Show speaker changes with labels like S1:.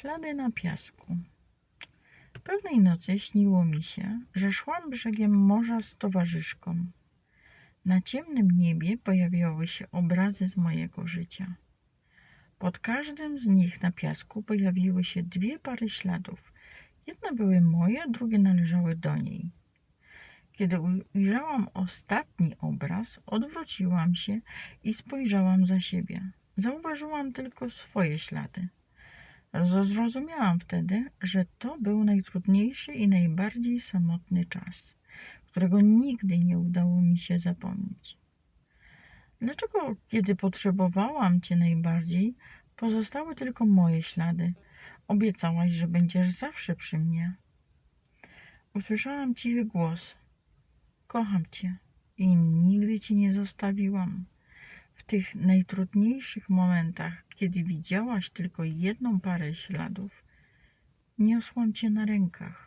S1: Ślady na piasku. Pewnej nocy śniło mi się, że szłam brzegiem morza z towarzyszką. Na ciemnym niebie pojawiały się obrazy z mojego życia. Pod każdym z nich na piasku pojawiły się dwie pary śladów. Jedne były moje, drugie należały do niej. Kiedy ujrzałam ostatni obraz, odwróciłam się i spojrzałam za siebie. Zauważyłam tylko swoje ślady. Zrozumiałam wtedy, że to był najtrudniejszy i najbardziej samotny czas, którego nigdy nie udało mi się zapomnieć. Dlaczego, kiedy potrzebowałam Cię najbardziej, pozostały tylko moje ślady? Obiecałaś, że będziesz zawsze przy mnie. Usłyszałam cichy głos. Kocham Cię i nigdy Cię nie zostawiłam. Tych najtrudniejszych momentach, kiedy widziałaś tylko jedną parę śladów, niosłam Cię na rękach.